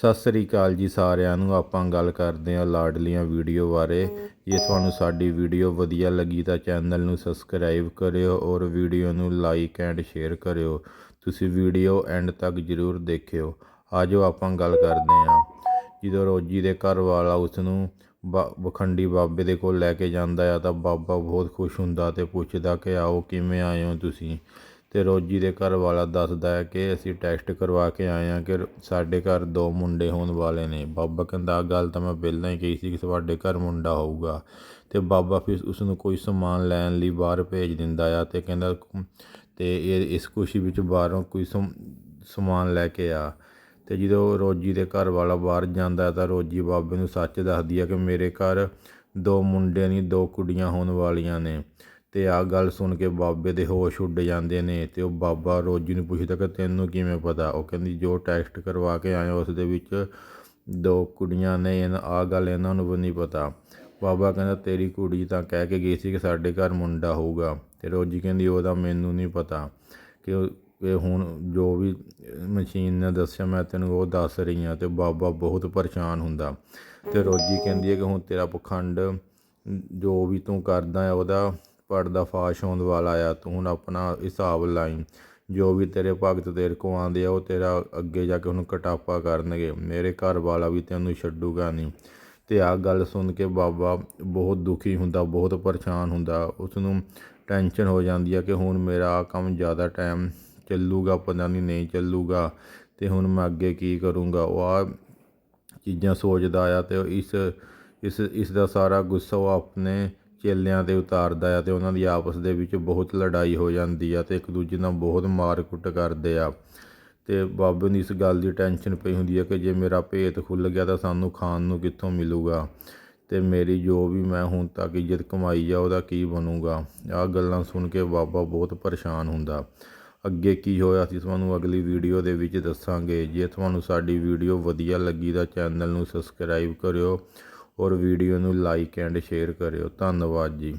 ਸਤਿ ਸ੍ਰੀ ਅਕਾਲ ਜੀ ਸਾਰਿਆਂ ਨੂੰ। ਆਪਾਂ ਗੱਲ ਕਰਦੇ ਹਾਂ ਲਾਡਲੀਆਂ ਵੀਡੀਓ ਬਾਰੇ। ਜੇ ਤੁਹਾਨੂੰ ਸਾਡੀ ਵੀਡੀਓ ਵਧੀਆ ਲੱਗੀ ਤਾਂ ਚੈਨਲ ਨੂੰ ਸਬਸਕ੍ਰਾਈਬ ਕਰਿਓ ਔਰ ਵੀਡੀਓ ਨੂੰ ਲਾਈਕ ਐਂਡ ਸ਼ੇਅਰ ਕਰਿਓ। ਤੁਸੀਂ ਵੀਡੀਓ ਐਂਡ ਤੱਕ ਜ਼ਰੂਰ ਦੇਖਿਓ। ਆਜੋ ਆਪਾਂ ਗੱਲ ਕਰਦੇ ਹਾਂ। ਜਦੋਂ ਰੋਜੀ ਦੇ ਘਰ ਵਾਲਾ ਉਸ ਨੂੰ ਬਖੰਡੀ ਬਾਬੇ ਦੇ ਕੋਲ ਲੈ ਕੇ ਜਾਂਦਾ ਆ ਤਾਂ ਬਾਬਾ ਬਹੁਤ ਖੁਸ਼ ਹੁੰਦਾ ਤੇ ਪੁੱਛਦਾ ਕਿ ਆਓ ਕਿਵੇਂ ਆਏ ਹੋ ਤੁਸੀਂ? ਅਤੇ ਰੋਜੀ ਦੇ ਘਰ ਵਾਲਾ ਦੱਸਦਾ ਹੈ ਕਿ ਅਸੀਂ ਟੈਸਟ ਕਰਵਾ ਕੇ ਆਏ ਹਾਂ ਕਿ ਸਾਡੇ ਘਰ ਦੋ ਮੁੰਡੇ ਹੋਣ ਵਾਲੇ ਨੇ। ਬਾਬਾ ਕਹਿੰਦਾ, ਆਹ ਗੱਲ ਤਾਂ ਮੈਂ ਪਹਿਲਾਂ ਹੀ ਕਹੀ ਸੀ ਕਿ ਤੁਹਾਡੇ ਘਰ ਮੁੰਡਾ ਹੋਊਗਾ। ਅਤੇ ਬਾਬਾ ਫਿਰ ਉਸ ਨੂੰ ਕੋਈ ਸਮਾਨ ਲੈਣ ਲਈ ਬਾਹਰ ਭੇਜ ਦਿੰਦਾ ਆ ਅਤੇ ਕਹਿੰਦਾ ਅਤੇ ਇਹ ਇਸ ਖੁਸ਼ੀ ਵਿੱਚ ਬਾਹਰੋਂ ਕੋਈ ਸਮ- ਸਮਾਨ ਲੈ ਕੇ ਆ। ਅਤੇ ਜਦੋਂ ਰੋਜੀ ਦੇ ਘਰ ਵਾਲਾ ਬਾਹਰ ਜਾਂਦਾ ਤਾਂ ਰੋਜੀ ਬਾਬੇ ਨੂੰ ਸੱਚ ਦੱਸਦੀ ਆ ਕਿ ਮੇਰੇ ਘਰ ਦੋ ਮੁੰਡੇ ਨਹੀਂ, ਦੋ ਕੁੜੀਆਂ ਹੋਣ ਵਾਲੀਆਂ ਨੇ। ਅਤੇ ਆਹ ਗੱਲ ਸੁਣ ਕੇ ਬਾਬੇ ਦੇ ਹੋਸ਼ ਉੱਡ ਜਾਂਦੇ ਨੇ ਅਤੇ ਉਹ ਬਾਬਾ ਰੋਜੀ ਨੂੰ ਪੁੱਛਦਾ ਕਿ ਤੈਨੂੰ ਕਿਵੇਂ ਪਤਾ? ਉਹ ਕਹਿੰਦੀ, ਜੋ ਟੈਸਟ ਕਰਵਾ ਕੇ ਆਏ ਉਸ ਦੇ ਵਿੱਚ ਦੋ ਕੁੜੀਆਂ ਨੇ ਇਹਨਾਂ ਆ ਗੱਲ ਇਹਨਾਂ ਨੂੰ ਵੀ ਨਹੀਂ ਪਤਾ। ਬਾਬਾ ਕਹਿੰਦਾ, ਤੇਰੀ ਕੁੜੀ ਤਾਂ ਕਹਿ ਕੇ ਗਈ ਸੀ ਕਿ ਸਾਡੇ ਘਰ ਮੁੰਡਾ ਹੋਊਗਾ। ਅਤੇ ਰੋਜੀ ਕਹਿੰਦੀ, ਉਹਦਾ ਮੈਨੂੰ ਨਹੀਂ ਪਤਾ ਕਿ ਇਹ ਹੁਣ ਜੋ ਵੀ ਮਸ਼ੀਨ ਨੇ ਦੱਸਿਆ, ਮੈਂ ਤੈਨੂੰ ਉਹ ਦੱਸ ਰਹੀ ਹਾਂ। ਅਤੇ ਬਾਬਾ ਬਹੁਤ ਪਰੇਸ਼ਾਨ ਹੁੰਦਾ। ਅਤੇ ਰੋਜੀ ਕਹਿੰਦੀ ਹੈ ਕਿ ਹੁਣ ਤੇਰਾ ਪਖੰਡ ਜੋ ਵੀ ਤੂੰ ਕਰਦਾ ਹੈ, ਉਹਦਾ ਪਰਦਾ ਫਾਸ਼ ਹੋਣ ਵਾਲਾ ਆ, ਤੂੰ ਹੁਣ ਆਪਣਾ ਹਿਸਾਬ ਲਾਈ। ਜੋ ਵੀ ਤੇਰੇ ਭਗਤ ਤੇਰੇ ਕੋ ਆਉਂਦੇ ਆ, ਉਹ ਤੇਰਾ ਅੱਗੇ ਜਾ ਕੇ ਉਹਨੂੰ ਕਟਾਪਾ ਕਰਨਗੇ। ਮੇਰੇ ਘਰ ਵਾਲਾ ਵੀ ਤੈਨੂੰ ਛੱਡੂਗਾ ਨਹੀਂ। ਤੇ ਆ ਗੱਲ ਸੁਣ ਕੇ ਬਾਬਾ ਬਹੁਤ ਦੁਖੀ ਹੁੰਦਾ, ਬਹੁਤ ਪਰੇਸ਼ਾਨ ਹੁੰਦਾ। ਉਸ ਨੂੰ ਟੈਨਸ਼ਨ ਹੋ ਜਾਂਦੀ ਆ ਕਿ ਹੁਣ ਮੇਰਾ ਆਹ ਕੰਮ ਜ਼ਿਆਦਾ ਟਾਈਮ ਚੱਲੂਗਾ, ਪਤਾ ਨਹੀਂ ਨਹੀਂ ਚੱਲੂਗਾ। ਤੇ ਹੁਣ ਮੈਂ ਅੱਗੇ ਕੀ ਕਰੂੰਗਾ? ਉਹ ਆ ਚੀਜ਼ਾਂ ਸੋਚਦਾ ਆ ਤੇ ਇਸ ਇਸ ਇਸ ਦਾ ਸਾਰਾ ਗੁੱਸਾ ਉਹ ਆਪਣੇ ਚੇਲਿਆਂ ਤੇ ਉਤਾਰਦਾ ਆ ਤੇ ਉਹਨਾਂ ਦੀ ਆਪਸ ਦੇ ਵਿੱਚ ਬਹੁਤ ਲੜਾਈ ਹੋ ਜਾਂਦੀ ਆ ਤੇ ਇੱਕ ਦੂਜੇ ਨਾਲ ਬਹੁਤ ਮਾਰ ਕੁੱਟ ਕਰਦੇ ਆ। ਤੇ ਬਾਬੇ ਨੂੰ ਇਸ ਗੱਲ ਦੀ ਟੈਨਸ਼ਨ ਪਈ ਹੁੰਦੀ ਆ ਕਿ ਜੇ ਮੇਰਾ ਭੇਤ ਖੁੱਲ ਗਿਆ ਤਾਂ ਸਾਨੂੰ ਖਾਣ ਨੂੰ ਕਿੱਥੋਂ ਮਿਲੂਗਾ? ਤੇ ਮੇਰੀ ਜੋ ਵੀ ਮੈਂ ਹੁਣ ਤੱਕ ਇੱਜ਼ਤ ਕਮਾਈ ਆ, ਉਹਦਾ ਕੀ ਬਣੂਗਾ? ਆਹ ਗੱਲਾਂ ਸੁਣ ਕੇ ਬਾਬਾ ਬਹੁਤ ਪਰੇਸ਼ਾਨ ਹੁੰਦਾ। ਅੱਗੇ ਕੀ ਹੋਇਆ ਅਸੀਂ ਤੁਹਾਨੂੰ ਅਗਲੀ ਵੀਡੀਓ ਦੇ ਵਿੱਚ ਦੱਸਾਂਗੇ। ਜੇ ਤੁਹਾਨੂੰ ਸਾਡੀ ਵੀਡੀਓ ਵਧੀਆ ਲੱਗੀ ਤਾਂ ਚੈਨਲ ਨੂੰ ਸਬਸਕ੍ਰਾਈਬ ਕਰਿਓ ਔਰ ਵੀਡੀਓ ਨੂੰ ਲਾਈਕ ਐਂਡ ਸ਼ੇਅਰ ਕਰਿਓ। ਧੰਨਵਾਦ ਜੀ।